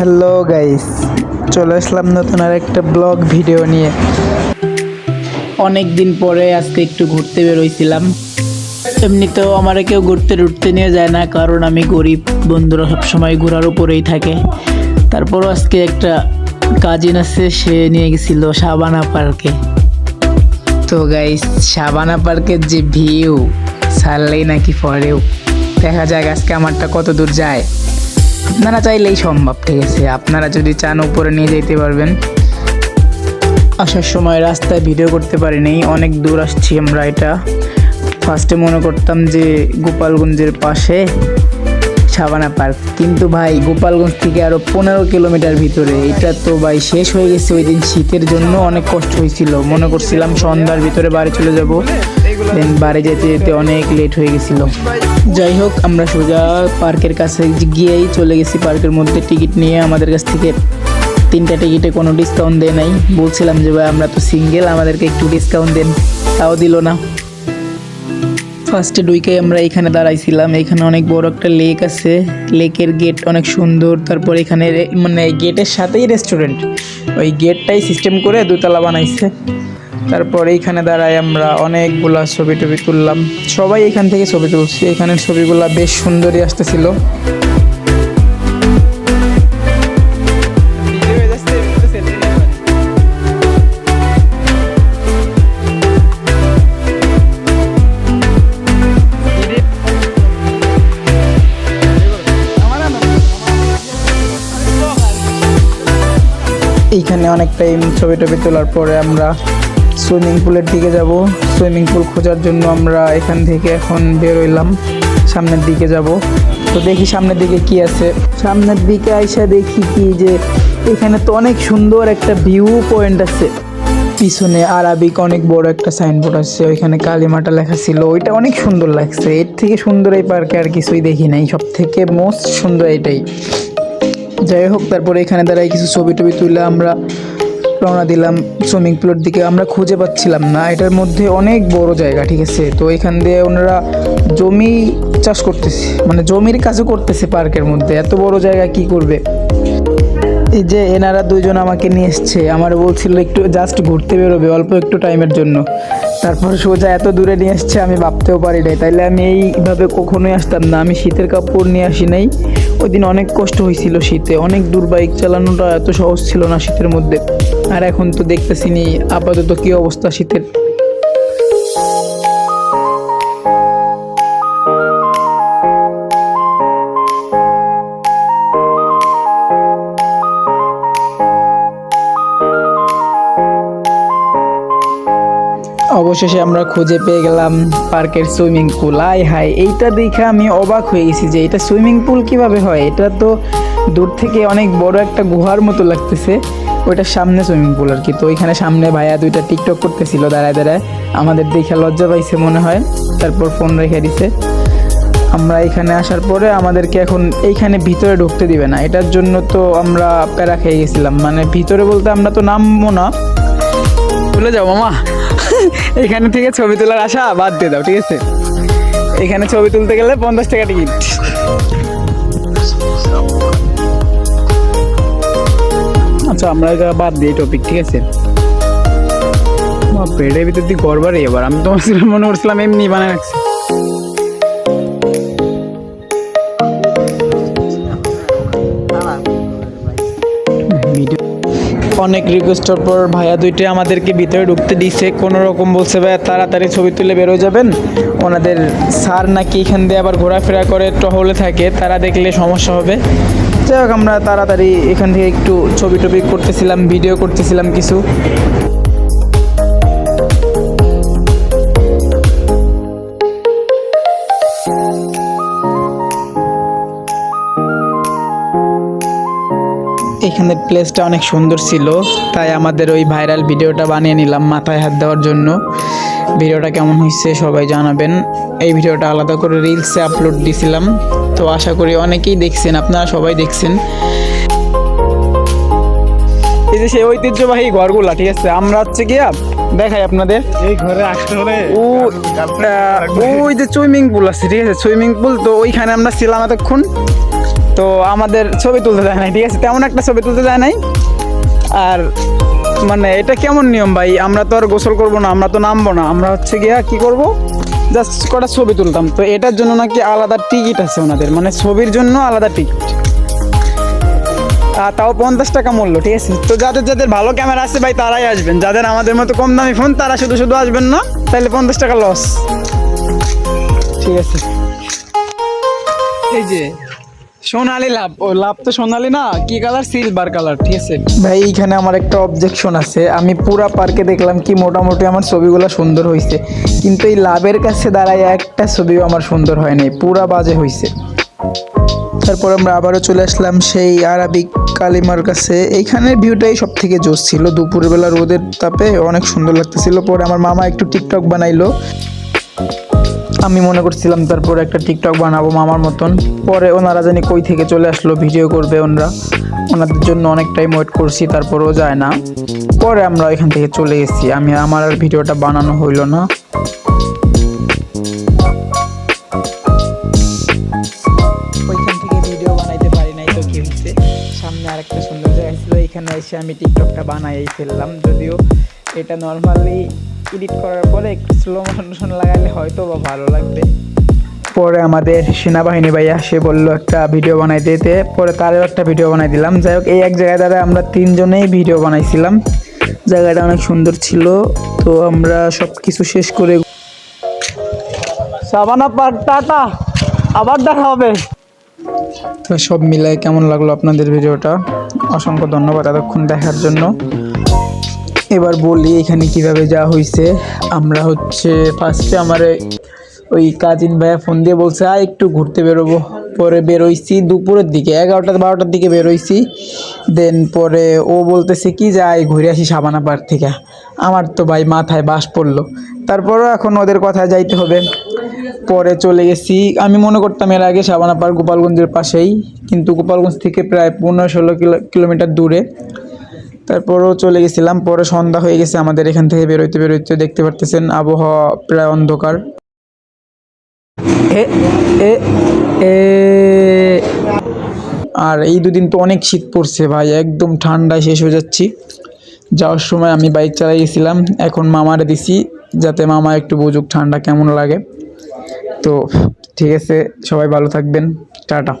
Hello guys চলে আসলাম নতুন আর একটা ব্লগ ভিডিও নিয়ে। অনেক দিন পরে আজকে একটু ঘুরতে বেরোইছিলাম। এমনিতেও আমার কেউ ঘুরতে টুরতে নিয়ে যায় না, কারণ আমি গরিব। বন্ধুরা সবসময় ঘোরার উপরেই থাকে। তারপরও আজকে একটা কাজিন আছে, সে নিয়ে গেছিল সাবানা পার্কে তো গাইস সাবানা পার্কের যে ভিউ ছাড়লেই নাকি পরেও। দেখা যাক আজকে আমারটা কত দূর যায়। আপনারা চাইলেই সম্ভব, ঠিক আছে? আপনারা যদি চান উপরে নিয়ে যেতে পারবেন। আসার সময় রাস্তায় ভিডিও করতে পারিনি অনেক দূর আসছি আমরা এটা। ফার্স্টে মনে করতাম যে গোপালগঞ্জের পাশে সাবানা পার্ক, কিন্তু ভাই গোপালগঞ্জ থেকে আরও পনেরো কিলোমিটার ভিতরে। এটা তো ভাই শেষ হয়ে গেছে ওই দিন শীতের জন্য, অনেক কষ্ট হয়েছিল। মনে করছিলাম সন্ধ্যার ভিতরে বাড়ি চলে যাব। দেন বাড়ি যেতে যেতে অনেক লেট হয়ে গেছিল। যাই হোক, আমরা সোজা পার্কের কাছে গিয়েই চলে গেছি। পার্কের মধ্যে টিকিট নিয়ে আমাদের কাছ থেকে তিনটা টিকিটে কোনো ডিসকাউন্ট দেয় নাই। বলছিলাম যে, ভাই, আমরা তো সিঙ্গেল আমাদেরকে একটু ডিসকাউন্ট দেন। তাও দিল না। ফার্স্টে ডুইকে আমরা এখানে দাঁড়াইছিলাম। এখানে অনেক বড় একটা লেক আছে। লেকের গেট অনেক সুন্দর। তারপর এখানে মানে গেটের সাথেই রেস্টুরেন্ট ওই গেটটাই সিস্টেম করে দুতলা বানাইছে। তারপর এইখানে দাঁড়ায় আমরা অনেকগুলা ছবি টবি তুললাম। সবাই এখান থেকে ছবি তুলছি। এখানের ছবিগুলা বেশ সুন্দরই আসতেছিল। এইখানে অনেক টাইম ছবি টবি তোলার পরে আমরা সুইমিং পুলের দিকে যাব। সুইমিং পুল খোঁজার জন্য আমরা এখান থেকে এখন বেরোইলাম সামনের দিকে যাব। তো দেখি সামনের দিকে কি আছে। সামনের দিকে আইসা দেখি কি যে এখানে তো অনেক সুন্দর একটা ভিউ পয়েন্ট আছে। পিছনে আরবিক অনেক বড় একটা সাইনবোর্ড আছে। ওইখানে কালিমাটা লেখা ছিল। ওইটা অনেক সুন্দর লাগছে। এর থেকে সুন্দর এই পার্কে আর কিছুই দেখি নাই। সব থেকে মোস্ট সুন্দর এটাই। যাই হোক, তারপরে এখানে দাঁড়াই কিছু ছবি টবি তুলে আমরা রওনা দিলাম সুইমিং পুলের দিকে। আমরা খুঁজে পাচ্ছিলাম না। এটার মধ্যে অনেক বড় জায়গা, ঠিক আছে? তো এখান দিয়ে ওনারা জমি চাষ করতেছে। মানে জমির কাজও করতেছে পার্কের মধ্যে। এত বড় জায়গা কি করবে? এই যে এনারা দুজন আমাকে নিয়ে এসছে। আমার বলছিল একটু জাস্ট ঘুরতে বেরোবে অল্প একটু টাইমের জন্য। তারপর সোজা এত দূরে নিয়ে আসছে, আমি ভাবতেও পারি নাই। তাইলে আমি এইভাবে কখনোই আসতাম না। আমি শীতের কাপড় নিয়ে আসি নাই। ওই দিন অনেক কষ্ট হয়েছিল শীতে। অনেক দূর বাইক চালানোটা এত সহজ ছিল না শীতের মধ্যে। আর এখন তো দেখতেছি নি, আপাতত কী অবস্থা শীতের? অবশেষে আমরা খুঁজে পেয়ে গেলাম পার্কের সুইমিং পুল। আয় হাই এইটা দেখে আমি অবাক হয়ে গেছি যে এটা সুইমিং পুল কীভাবে হয়? এটা তো দূর থেকে অনেক বড় একটা গুহার মতো লাগতেছে। ওইটার সামনে সুইমিং পুল আর কি। তো ওইখানে সামনে ভাইয়া দুইটা টিকটক করতেছিল, দাঁড়ায় দাঁড়ায়। আমাদের দেখে লজ্জা পাইছে মনে হয়। তারপর ফোন রেখে দিছে। আমরা এখানে আসার পরে আমাদেরকে এখন এইখানে ভিতরে ঢুকতে দিবে না। এটার জন্য তো আমরা প্যারা খেয়ে গেছিলাম। মানে ভিতরে বলতে আমরা তো নামবো না। চলে যাও, মামা। এখানে থেকে ছবি তোলার আশা বাদ দিয়ে দাও, ঠিক আছে? এখানে ছবি তুলতে গেলে পঞ্চাশ টাকা টিকিট। আচ্ছা আমরা এটা বাদ দিই টপিক ঠিক আছে? পেটের ভিতর দিয়ে গড়বারই এবার, আমি তোমার মনে করছিলাম এমনি বানায় রাখছি। অনেক রিকোয়েস্টের পর ভাইয়া দুইটা আমাদেরকে ভিতরে ঢুকতে দিছে। কোনো রকম বলছে, ভাইয়া, তাড়াতাড়ি ছবি তুলে বেরো যাবেন। ওনাদের স্যার নাকি এখান দিয়ে আবার ঘোরাফেরা করে, টহলে থাকে, তারা দেখলে সমস্যা হবে। যাই হোক, আমরা তাড়াতাড়ি এখান থেকে একটু ছবি টবি করতেছিলাম ভিডিও করতেছিলাম কিছু। এখানের প্লেসটা অনেক সুন্দর ছিল তাই আমাদের ওই ভাইরাল ভিডিওটা বানিয়ে নিলাম মাথায় হাত দেওয়ার জন্য। ভিডিওটা কেমন হয়েছে সবাই জানাবেন। এই ভিডিওটা আলাদা করে রিলসে আপলোড দিছিলাম। তো আশা করি অনেকেই দেখছেন আপনারা সবাই দেখছেন। এই যে সেই ঐতিহ্যবাহী ঘরগুলা ঠিক আছে? আমরা হচ্ছে গিয়া দেখাই আপনাদের। এই ঘরে আসতে হলে ও ওই যে সুইমিং পুল আছে ঠিক আছে? সুইমিং পুল তো ওইখানে আমরা ছিলাম এতক্ষণ। তো আমাদের ছবি তুলতে যায় নাই, ঠিক আছে? তেমন একটা ছবি তুলতে যায় নাই। আর মানে এটা কেমন নিয়ম ভাই? আমরা তো আর গোসল করব না, আমরা তো নামবো না। আমরা হচ্ছে গিয়া কি করব? জাস্ট কটা ছবি তুলতাম। তো এটার জন্য নাকি আলাদা টিকিট আছে ওনাদের। মানে ছবির জন্য আলাদা টিকিট তাও পঞ্চাশ টাকা মূল্য, ঠিক আছে? তো যাদের যাদের ভালো ক্যামেরা আছে ভাই, তারাই আসবেন। যাদের আমাদের মতো কম দামি ফোন তারা শুধু শুধু আসবেন না। তাহলে পঞ্চাশ টাকা লস ঠিক আছে। এই যে সোনালি লাভ, ও লাভ তো সোনালি না, কি কালার সিলভার কালার ঠিক আছে? ভাই, এইখানে আমার একটা অবজেকশন আছে। আমি পুরা পার্কে দেখলাম কি মোটামুটি আমার ছবিগুলো সুন্দর হয়েছে কিন্তু এই লাভের কাছে দাঁড়ায় একটা ছবিও আমার সুন্দর হয় নাই, পুরা বাজে হয়েছে তারপর আমরা আবারও চলে আসলাম সেই আরবিক কালিমার কাছে। এইখানের ভিউটাই সব থেকে জোস ছিল। দুপুরবেলা রোদের তাপে অনেক সুন্দর লাগতেছিল। পরে আমার মামা একটু টিকটক বানাইলো। আমি মনে করছিলাম তারপর একটা টিকটক বানাবো মামার মতন। পরে ওনারা জানি কই থেকে চলে আসলো, ভিডিও করবে ওনারা। ওনাদের জন্য অনেক টাইম ওয়েট করছি, তারপরও যায় না। পরে আমরা এখান থেকে চলে গেছি আমি আমার আর ভিডিওটা বানানো হইল না। ওইখান থেকে ভিডিও বানাইতে তো সামনে আরেকটা সুন্দর জায়গা ছিল এখানে এসে আমি টিকটকটা বানাই ফেললাম। যদিও এটা নর্মালি এডিট করার পরে একটু স্লো মোশন লাগাইলে হয়তো বা ভালো লাগবে। পরে আমাদের সেনাবাহিনী ভাইয়া সে বলল একটা ভিডিও বানাই দিতে পরে তারও একটা ভিডিও বানাই দিলাম। যাই হোক এই এক জায়গায় দ্বারা আমরা তিনজনেই ভিডিও বানাইছিলাম। জায়গাটা অনেক সুন্দর ছিল। তো আমরা সব কিছু শেষ করে সাবানা পার টাটা। আবার দেখা হবে। তো সব মিলাই কেমন লাগল আপনাদের ভিডিওটা অসংখ্য ধন্যবাদ এতক্ষণ দেখার জন্য। এবার বলি এখানে কীভাবে যাওয়া হয়েছে আমরা হচ্ছে ফার্স্টে আমার ওই কাজিন ভাইয়া ফোন দিয়ে বলছে, আয় একটু ঘুরতে বেরোবো। পরে বেরোইছি দুপুরের দিকে, এগারোটা বারোটার দিকে বেরোইছি। দেন পরে ও বলতেছে, কি যাই ঘুরে আসি সাবানা পার্ক থেকে। আমার তো ভাই মাথায় বাস পড়ল। তারপরও এখন ওদের কথায় যাইতে হবে। পরে চলে গেছি। আমি মনে করতাম এর আগে সাবানা পার্ক গোপালগঞ্জের পাশেই, কিন্তু গোপালগঞ্জ থেকে প্রায় পনেরো ষোলো কিলো কিলোমিটার দূরে। তারপরও চলে গেছিলাম, পরে সন্ধ্যা হয়ে গেছে, আমাদের এখান থেকে বেরোইতে বেরোইতে দেখতে পারতেছেন আবহাওয়া প্রায় অন্ধকার। আর এই দুদিন তো অনেক শীত পড়ছে ভাই, একদম ঠান্ডায় শেষ হয়ে যাচ্ছি। যাওয়ার সময় আমি বাইক চালাই গেছিলাম, এখন মামারে দিছি, যাতে মামা একটু বুঝুক ঠান্ডা কেমন লাগে। তো ঠিক আছে, সবাই ভালো থাকবেন, টাটা।